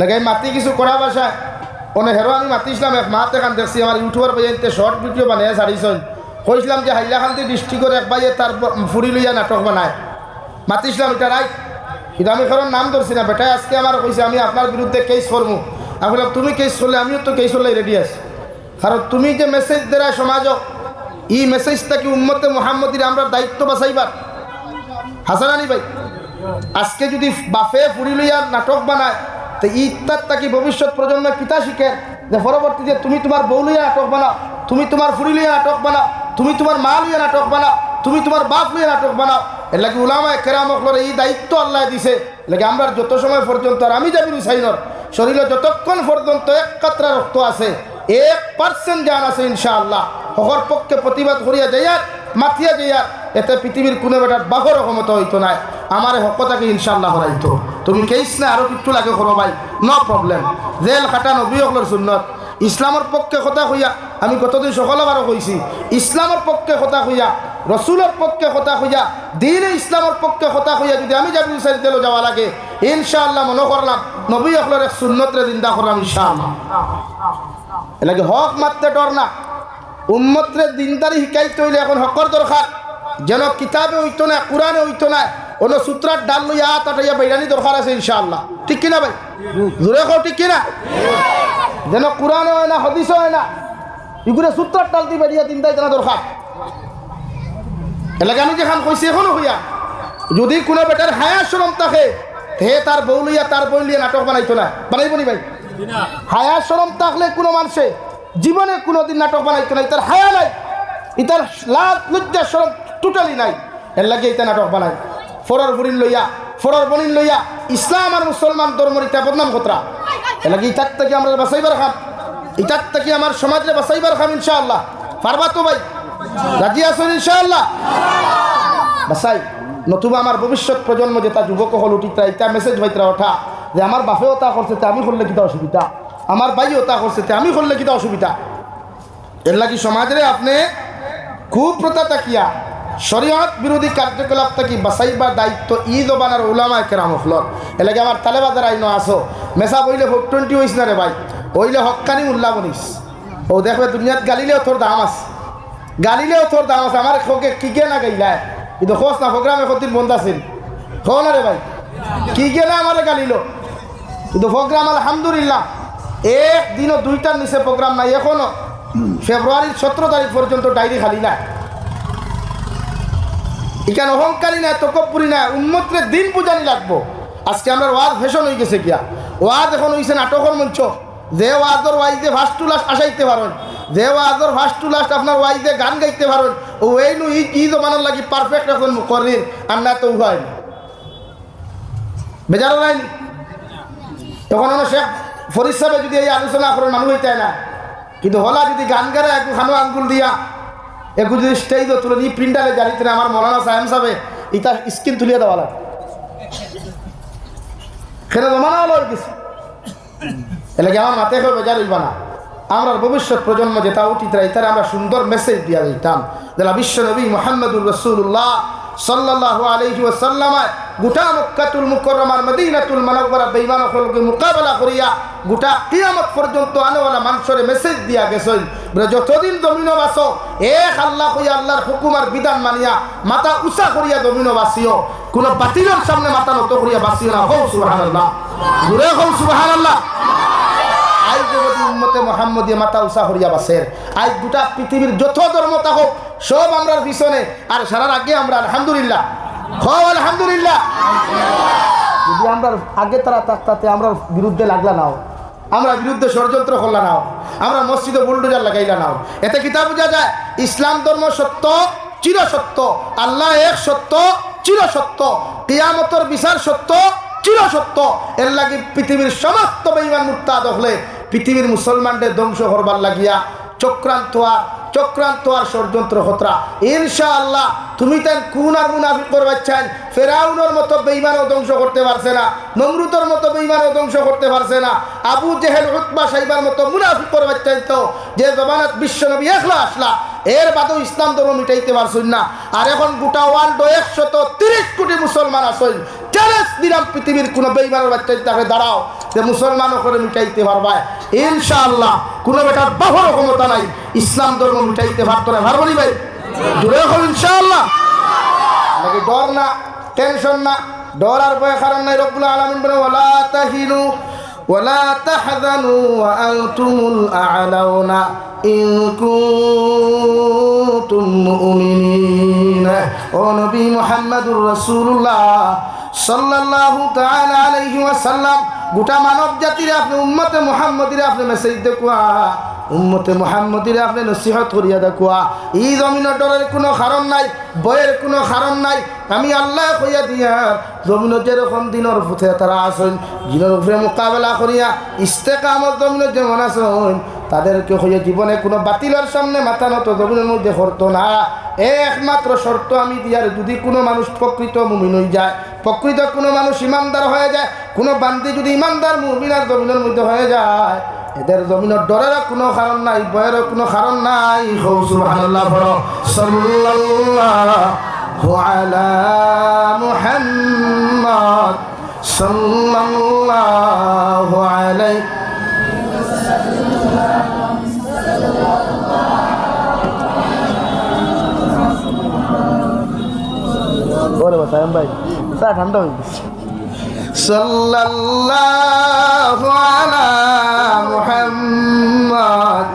লাগাই মাতি কিছু করা বাসায় অনে হেরো আমি মাতিছিলাম এক মাত এখান দেখছি আমার ইউটিউবার পর্যন্ত শর্ট ভিডিও বানিয়ে ছাড়িছন কইছিলাম যে হাইলাকান্দি ডিস্ট্রিক্টর এক বাইয়ে তার ফুরি লইয়া নাটক বানায় মাতিছিলাম এটা রাইট কিন্তু আমি নাম ধরছি না, বেটাই আজকে আমার কইছে আমি আপনার বিরুদ্ধে কেস করব আমি বললাম তুমি কেস করলে আমিও তো কেস করলে রেডি আছি। কারণ তুমি যে মেসেজ দেরা সমাজ ই মেসেজটা কি উম্মতে মোহাম্মদীর আমরা দায়িত্ব বাঁচাইবার হাসানানি ভাই, আজকে যদি বাফে ফুরি লইয়া নাটক বানায় তো ইত্যাদ তাকে ভবিষ্যৎ প্রজন্ম কিতা শিখে। যে পরবর্তীতে তুমি তোমার বউ লইয়া নাটক বানাও তুমি তোমার ফুরি লইয়া নাটক বানাও তুমি তোমার মা লইয়া নাটক বানাও তুমি তোমার বাপ লইয়া নাটক বানাও এর লাগে উলামায় কেরামকলর এই দায়িত্ব আল্লাহ দিছে। লাগে আমরা যত সময় পর্যন্ত, আর আমি যাবি হুসাইনর শরীরে যতক্ষণ পর্যন্ত এক কাতরা রক্ত আছে, এক পার্সেন্ট জান আছে ইনশাআল্লাহ। হকর পক্ষে প্রতিবাদ করিয়া যাইয়ার মাথিয়া যাইয়ার এতে পৃথিবীর কোনো বেটার বাঘর ক্ষমতা হইতো নাই। আমার হকতাকে ইনশাআল্লাহ হরাইতো তুমি কেইস না আরও কিচ্ছু লাগে করো ভাই নো প্রবলেম জেল খাটা নবী হকলর সুন্নত। ইসলামের পক্ষে কথা হইয়া আমি কতদিন সকলবারও কইছি ইসলামের পক্ষে কথা হইয়া রসুলের পক্ষে কথা হইয়া দিনে ইসলামের পক্ষে কথা হইয়া যদি আমি যাবি সাইতেলো যাওয়া লাগে, ইনশাআল্লাহ মনে করলাম নবী হকলের এক সুন্নতরে জিন্দা করলাম ইনশাআল্লাহ। এলাকে হক মারতে ডর না। উম্মতরে দিনদারি শিকাইতে হইলে এখন হকর দরকার যেন কিতাবে হইতো না কোরআনে হইতো না অন্য সূত্রার ডাল লইয়া তাটাইয়া বাইরানি দরকার আছে ইনশাআল্লাহ। ঠিক কিনা ভাই? জোরে খাও ঠিক কিনা? যেন কোরআনে হয় না হদিস হয় না ইগুলো সূত্রার ডাল দিয়ে বেরিয়ে তিনটাই জানা দরকার। এলাকা আমি যেখান কইছি এখনও হইয়া যদি কোনো বেটার হায়া শ্রম থাকে হে তার বউ লইয়া তার বই লিয়া নাটক বানাইতো না। বানাইব নি ভাই? হায়া সরম থাকলে কোনো মানুষে জীবনে কোনো দিন নাটক বানাইতো নাই তার হায়া নাই ইতার লাভ লজ্জা সরম টোটালি নাই। এর লাগে ইতা নাটক বানায়। ফরর বুড়িন লইয়া, ফরর বনিন লইয়া, ইসলাম আর মুসলমান ধর্মর ইতা বদনাম খতরা এর লাগে ইতার থেকে আমরা বাঁচাইবার খাম? ইতার থেকে আমার সমাজে বাঁচাইবার খাম ইনশাআল্লাহ। পারবা তো ভাই? রাজি আছেন ইনশাআল্লাহ? বাসাই নতুবা আমার ভবিষ্যৎ প্রজন্ম যেটা যুবক হল উঠিতা এটা মেসেজ ভাইতরা ওঠা, যে আমার বাপেও তা করছে তে আমি করলে কিতা অসুবিধা? আমার ভাইও তা করছে তে আমি করলে কিতা অসুবিধা? এর লাগি সমাজে আপনি খুব প্রতা তাকিয়া। শরীয়ত বিরোধী কার্যকলাপ থাকি বাঁচাইবার দায়িত্ব ঈদ বানার ওলামায় কেরাম হলর এর লাগে আমার তালেবাজার আইন আসো, মেসা বইলে ভোট টোয়েন্টি হইস না রে ভাই ওইলে হকানি উল্লা বনিস। ও দেখবে দুনিয়াত গালিলেও তোর দাম আছে, গালিলেও তোর দাম আছে, আমার খোকে কি কে না গাইলায় কিন্তু খোঁজ না প্রোগ্রামে কতদিন বন্ধ আছিল। খো না রে ভাই, কি না আমার গালিল? কিন্তু প্রোগ্রাম আলহামদুলিল্লাহ এক দিনও দুইটার নিচে প্রোগ্রাম নাই, এখনও ফেব্রুয়ারির সতেরো তারিখ পর্যন্ত ডায়েরি খালি নাই। এখানে অহংকারী না তকপুরি না উন্মত্রে দিন পূজানি লাগবো। আজকে আমরা ওয়াজ ফ্যাশন হয়ে গেছে গিয়া। ওয়াজ এখন হয়েছে নাটকের মঞ্চ। যে ওয়াজর ওয়াইজে ফার্স্ট টু লাস্ট আসাইতে পারেন। যে ওয়াজর ফার্স্ট টু লাস্ট আপনার ওয়াইজে গান গাইতে পারেন। ও এই নু ই জমানোর লাগি পারফেক্ট এখন করির, আর না তো হয় বেজারও নাইনি তখন আমরা শেখ ফরিদ সাহেব যদি এই আলোচনা করেন, মানুষ হইতে না। কিন্তু হলা যদি গান গারে একটু খানো আঙ্গুল দিয়া একটু যদি স্টেজ তুলে নিয়ে প্রিন্টারে জানিতে না আমার মৌলানা সাহেব সাহেব ইটা স্ক্রিন তুলিয়ে দেওয়া লাগে সেটা জমানা হলো গেছে। এলাকি আমার মাথায় কেউ বেজার হইবা না? আমরা ভবিষ্যৎ প্রজন্ম যেটা উঠিত তারা আমরা সুন্দর মেসেজ দিয়া দিতাম। যারা বিশ্ব নবী মোহাম্মদুর রসুল্লাহ সাল্লাহ আলহি ওসাল্লামায় গোটা মক্কাতুল মুকরমার, মদিনাতুল মানবরা বেইমান সকলকে মোকাবেলা করিয়া গোটা কিয়ামত পর্যন্ত আনেওয়ালা মানুষের মেসেজ দিয়া গেছেন। যতদিন দমিন বাস, এক আল্লাহ কইয়া আল্লাহর হুকুমার বিধান মানিয়া মাথা উষা করিয়া দমিন বাসিও। কোনো বাতিলের সামনে মাথা নত করিয়া বাসিও না। হৌ সুবাহান আল্লাহ ঘুরে হৌ সুবাহান আল্লাহ আর সারার আগে আমরা, আলহামদুলিল্লাহ। হও আলহামদুলিল্লাহ। যদি আমরা আগে তারা তাতে আমরা বিরুদ্ধে লাগলা নাও। আমরা বিরুদ্ধে ষড়যন্ত্র করলা নাও। আমরা মসজিদে বুলডোজার লাগাইলা নাও। এতে কিতাব বোঝা যায়? ইসলাম ধর্ম সত্য চির সত্য। আল্লাহ এক সত্য চির সত্য। কিয়ামতর বিচার সত্য চির সত্য। এর লাগি পৃথিবীর সমস্ত বেইমান মুক্তাদ হলে পৃথিবীর মুসলমানদের ধ্বংস করবার লাগিয়া চক্রান্ত আর চক্রান্ত আর ষড়যন্ত্র হতরা। ইনশাআল্লাহ, তুমি তেন কুন আর মুনাফিক করবাচ্ছেন ফেরাউনের মতো বেইমানও ধ্বংস করতে পারছে না। নমরুতর মতো বেইমানও ধ্বংস করতে পারছে না। আবু জেহেল উৎবা সাইবার মতো মুনাফিক করবাচ্ছেন তো। যে জবানাত বিশ্বনবী একলা আসলা এর বাদেও ইসলাম ধর্ম মিটাইতে পারছেন না। আর এখন গোটা ওয়ার্ল্ড একশত তিরিশ কোটি মুসলমান আসেন চ্যালেঞ্জ দিলাম পৃথিবীর কোনো বেইমানের বাচ্চা দাঁড়াও। যে মুসলমান করে মিটাইতে পারবা। ইনশাআল্লাহ, কোনো বেটার বাহর ক্ষমতা নাই। ইসলাম ধর্ম মিটাইতে পারতো না। পারব নি ভাই? জুড়ে হল ইনশাআল্লাহ। নাকি ডর না? টেনশন না? ডর আর ভয় কারণ নাই রব্বুল আলামিন বলে ওয়ালা তাহিনু, ওয়ালা তাহজানু ওয়া আনতুমুল আ'লাউনা ইন কুনতুম মুমিনিন। ও নবী মুহাম্মদুর রাসূলুল্লাহ সাল্লাল্লাহু তাআলা আলাইহি গোটা মানব জাতির আপনি, উম্মতে মুহাম্মদির আপনি মেসেজ দেখুয়া, উম্মতে মুহাম্মদির আপনি নসিহত করিয়া দেখুয়া। এই জমিনের ডরের কোনো কারণ নাই বয়ের কোনো কারণ নাই। আমি আল্লাহ কইয়া দিয়ার জমিনের যেরকম দিনের ফুথে তারা আসেন দিনের উপরে মোকাবেলা করিয়া ইস্তেকামত জমিনের যেমন আসেন তাদেরকে হইয়া জীবনে কোনো বাতিলের সামনে মাথা নত জমিনের মধ্যে করতো না। একমাত্র শর্ত আমি দিয়ার যদি কোনো মানুষ প্রকৃত মুমিন হয়ে যায় প্রকৃত কোনো মানুষ ইমানদার হয়ে যায়, কোনো বান্দি যদি ইমানদার, মুমিনার জমিনের মধ্যে হয়ে যায়। এদের জমিনের ডরেরও কোনো কারণ নাই ভয়েরও কোনো কারণ নাই। মুহাম্মদ চা ঠান্ডা হয়ে গেছে। সাল্লাল্লাহু আলা মুহাম্মদ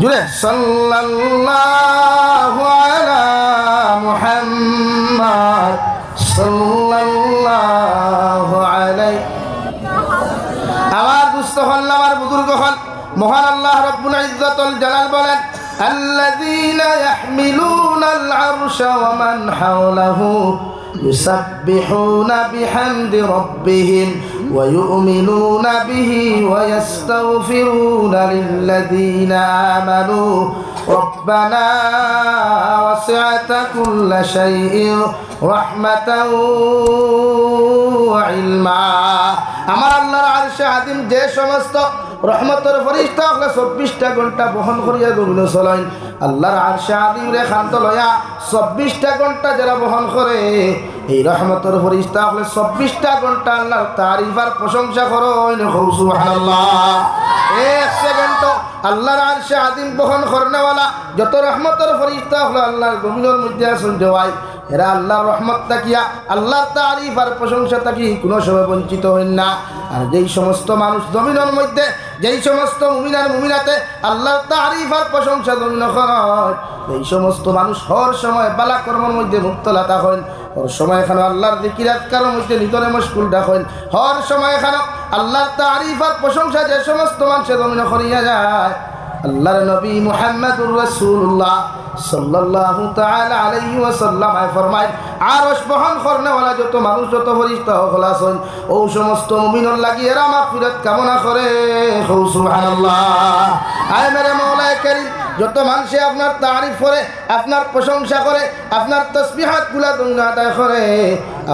জুড়ে সাল্লাল্লাহু العرش ومن حوله يسبحون بحمد ربهم ويؤمنون به ويستغفرون للذين آمنوا ربنا وسعت كل شيء رحمة وعلما আমার আল্লাহর আরশে আদিম যে সমস্ত রহমতের ফরিস্তা হলে চব্বিশটা ঘণ্টা বহন করিয়া গমিন চলাইন। আল্লাহর আরশে আদিম রে খান্ত লয়া চব্বিশটা ঘণ্টা যারা বহন করে, এই রহমতের ফরিস্তা হলে চব্বিশটা ঘণ্টা আল্লাহর তারিফার প্রশংসা করো এক সেকেন্ড। আল্লাহর আরশে আদিম বহন করনেওয়ালা যত রহমতের ফরিস্তা হলো আল্লাহর গমিনের মধ্যে আসুন জওয়াই এরা আল্লাহর রহমত তাকিয়া, আল্লাহর তারিফ আর প্রশংসা তাকি কোনো সময় বঞ্চিত হইন না। আর যেই সমস্ত মানুষ জমিনের মধ্যে, যেই সমস্ত মুমিনার মুমিনাতে আল্লাহর তারিফ আর প্রশংসা জমিন হয় এই সমস্ত মানুষ হর সময় বালা কর্মের মধ্যে মুক্তলা থাকেন হর সময় এখানে আল্লাহর দিকিরাতকারের মধ্যে নিতরে মুশকুল ডাকেন হর সময় এখানে আল্লাহর তারিফ আর প্রশংসা যে সমস্ত মানুষের জমিন করিয়া যায়। আল্লাহর নবী মুহাম্মদুর রাসূলুল্লাহ সাল্লাল্লাহু তাআলা আলাইহি ওয়াসাল্লাম আয় ফরমায়, আরশ বহন করনেওয়ালা যত মানুষ, যত ফরিস্তা হল আছেন ও সমস্ত মুমিনের লাগি এরা মাগফিরাত কামনা করে। সুবহানাল্লাহ। আয় মেরে মাওলায়ে কারীম যত মানুষে আপনার তারিফ করে আপনার প্রশংসা করে আপনার তসবিহাতগুলা দুনিয়া আদায় করে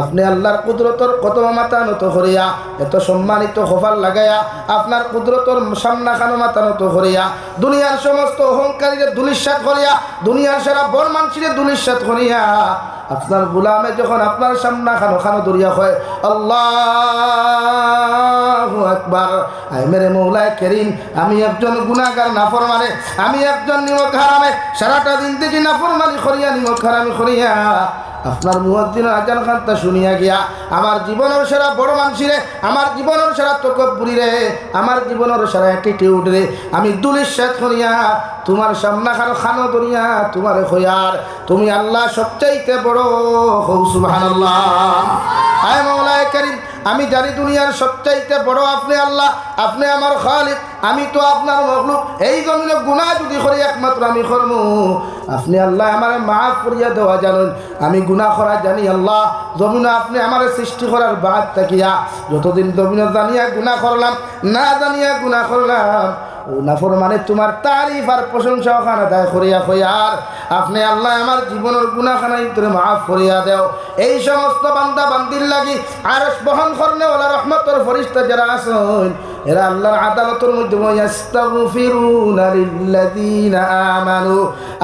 আপনি আল্লাহর কুদরতর কত মাথা নত করিয়া, এত সম্মানিত হফার লাগাইয়া, আপনার কুদরতর সামনা খানো মাথা নত করিয়া, দুনিয়ার সমস্ত অহংকারীকে দুলিশ্বাত করিয়া, দুনিয়ার সারা বর মানুষের দুলিশ্বাত করিয়া, আপনার গুলামে যখন আপনার সামনা খানো খানো দরিয়া হয়, আল্লাহ একবার আই মেরে মৌলায় কেরিম, আমি একজন গুণাগার নাফর মানে আমি একজন নিমক হারামে সারাটা দিন থেকে নাফরমানি করিয়া নিমক হারামি করিয়া আপনার মুহদ্দিন আজান খান খান্তা শুনিয়া গিয়া, আমার জীবনের সেরা বড় মানসিরে আমার জীবনের সেরা তকব্বুরি রে, আমার জীবনের সেরা অ্যাটিটিউড রে, আমি দুলিশ্বাস করিয়া, তোমার সামনা খানো দরিয়া তোমার হইয়ার তুমি আল্লাহ সবচাইতে বড় হৌ সুবহানাল্লাহ। আয় মৌলায় কারীম আমি জানি দুনিয়ার সবচাইতে বড় আপনি আল্লাহ, আপনি আমার খালিক, আমি তো আপনার মখলুক। এই জন্য গুণা যদি করি, একমাত্র আমি করব। আপনি আল্লাহ আমার মাফ করিয়া দেওয়া জানুন। আমি গুণা করা জানি আল্লাহ। জমিনে আপনি আমার সৃষ্টি করার বাদ থাকিয়া, যতদিন জমিনে জানিয়া গুণা করলাম, না জানিয়া গুণা করলাম নাফর মানে তোমার তারিফ আর প্রশংসা ওখানে দেয় করিয়া হইয়ার আপনি আল্লাহ আমার জীবনের গুণাখানা তুমি মাফ করিয়া দেও। এই সমস্ত বান্দা বান্দির লাগি আর বহন করলে ওলা রহমতর ফরিস্তা যারা আসুন এরা আল্লাহর আদালতের মধ্যে আমানু।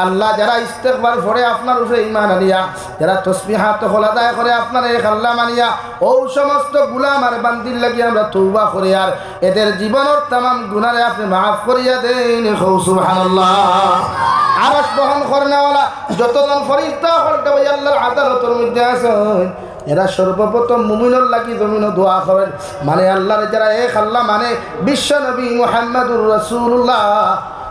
আল্লাহ যারা ইস্তেগফার করে আপনার উপরে ঈমান আনিয়া, যারা তসবিহাত হলাদায় করে আপনার এক আল্লাহ মানিয়া, ও সমস্ত গুলাম আর বান্দির লাগি আমরা তৌবা করি। আর এদের জীবনের তামাম গুনারে আপনি মাফ করিয়া দেন সুবহানাল্লাহ। আরশ বহন করনেওয়ালা, যতজন ফরিস্তা হলটা আল্লাহর আদালতের মধ্যে আছেন এরা সর্বপ্রথম মুমিনুল লাগি জমিন দোয়া করেন। মানে আল্লাহর যারা এক আল্লাহ মানে বিশ্ব নবী মোহাম্মদুর রাসূলুল্লাহ।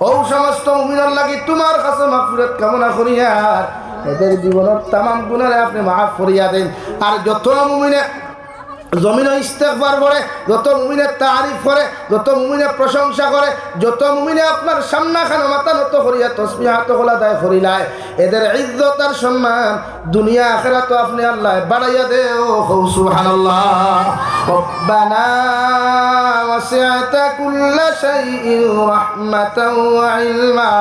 ও সমস্ত মুমিনের লাগি তোমার কাছে মাগফিরাত কামনা করিয়ার এদের জীবনের তামাম গুণারে আপনি মাফ করিয়া দেন। আর যত মুমিনে জমিনে ইস্তেকবার করে যত মুমিনের তারিফ করে যত মুমিনে প্রশংসা করে যত মুমিনে আপনার সামনা খানো মাথা নত করিয়া তসমি হাত খোলা দায় করিলায় এদের ইজ্জত আর সম্মান দুনিয়া আখেরা তো আপনি আল্লাহ বাড়াইয়া দে ও সুবহানাল্লাহ রব্বানা ওয়াসি'তা কুল্লা শাইইন রাহমাতাও ওয়া ইলমা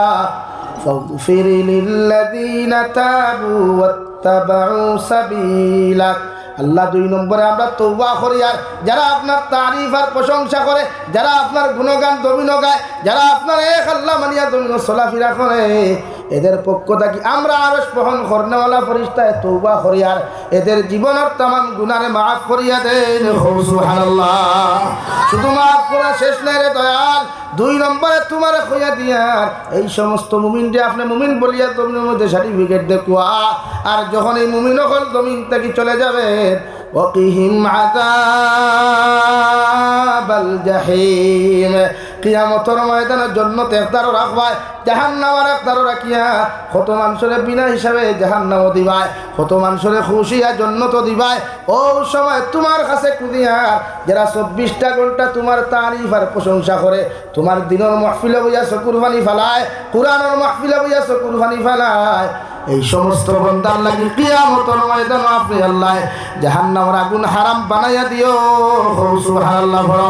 فاغفر للذين تابوا واتبعوا سبيلك আল্লাহ দুই নম্বরে আমরা তৌবা করি, আর যারা আপনার তারিফ আর প্রশংসা করে, যারা আপনার গুণগান, দমিন গায়, যারা আপনার এক আল্লাহ মানিয়া দমিন চলাফেরা করে, এদের পক্ষ থাকি আমরা আরও বহন কর্ণওয়ালা ফরিস্তায় তৌবা করি, আর এদের জীবনের তামান গুনারে মাফ করিয়া দেন। শুধু মাফ করা শেষ নাই রে দয়াল দুই নম্বরে তোমার হইয়া দিয়ার এই সমস্ত মুমিনটি আপনি মুমিন বলিয়া জমিনের মধ্যে সার্টিফিকেট দেখুয়া, আর যখন এই মুমিন হল, জমিন থেকে চলে যাবে। ওকিহিম আযাবাল জাহিম। কিয়ামতর ময়দানের জন্য একদারও রাখবায়, জাহান্নামার একদারও রাখিয়া কত মানুষের বিনা হিসাবে জাহান্নামও দিবায় কত মানুষের খুশিয়া জন্য তো দিবায়। ও সময় তোমার কাছে কুদিয়ার, যারা চব্বিশটা ঘণ্টা তোমার তারিফ আর প্রশংসা করে, তোমার দিনের মহফিলে বইয়া চকুর পানি ফেলায়, কোরআনের মহফিলে বইয়া চকুর পানি ফেলায়। এই সমস্ত বন্দার লাগি কিয়ামতর ময়দান আপনি আল্লাহ জাহান্নামের আগুন হারাম বানাইয়া দিও। সুবহানাল্লাহ বড়